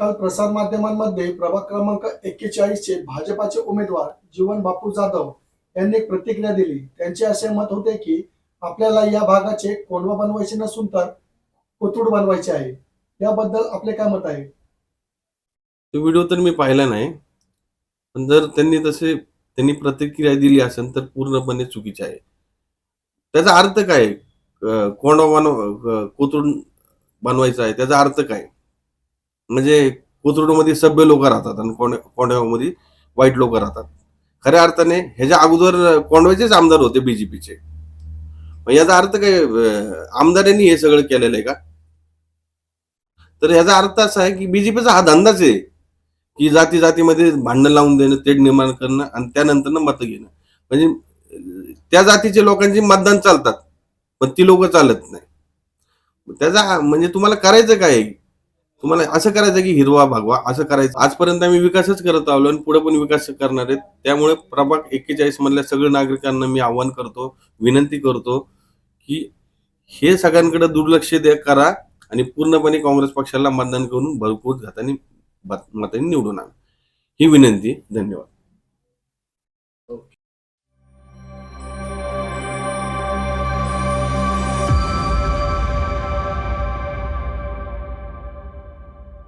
काल प्रसारमाध्यमांमध्ये प्रभाग क्रमांक एक्केचाळीस चे भाजपाचे उमेदवार जीवन बापू जाधव यांनी एक प्रतिक्रिया दिली. त्यांचे असे मत होते की आपल्याला या भागाचे कोंडवा बनवायचे नसून तर कोथरूड बनवायचे आहे. याबद्दल आपले काय मत आहे? तो व्हिडिओ तर मी पाहिला नाही. पण जर त्यांनी तसे त्यांनी प्रतिक्रिया दिली असेल तर पूर्णपणे चुकीचे आहे. त्याचा अर्थ काय? कोंडवा बनवा बनव कोथरूड बनवायचा आहे. त्याचा अर्थ काय? म्हणजे कोथरूडमध्ये सभ्य लोक राहतात आणि कोंड कोंडव्यामध्ये वाईट लोक राहतात. खऱ्या अर्थाने ह्याच्या अगोदर कोंडव्याचेच आमदार होते बीजेपीचे मग याचा अर्थ काय आमदारांनी हे सगळं केलेलं आहे का? तर याचा अर्थ असा आहे की बीजेपीचा हा धंदाच आहे की जाती जातीमध्ये भांडण लावून देणं तेढ निर्माण करणं आणि त्यानंतर मतं घेणं. म्हणजे त्या जातीचे लोकांची मतदान चालतात पण ती लोक चालत नाही. त्याचा म्हणजे तुम्हाला करायचं काय आहे? तुम्हाला असं करायचं की हिरवा भागवा असं करायचं. आजपर्यंत आम्ही विकासच करत आलो आणि पुढे पण विकास करणार आहेत. त्यामुळे प्रभाग एक्केचाळीस मधल्या सगळ्या नागरिकांना मी आव्हान करतो विनंती करतो की हे सगळ्यांकडे दुर्लक्ष द्या करा आणि पूर्णपणे काँग्रेस पक्षाला मतदान करून भरपूर घाताने मतांनी निवडून आणा. ही विनंती. धन्यवाद.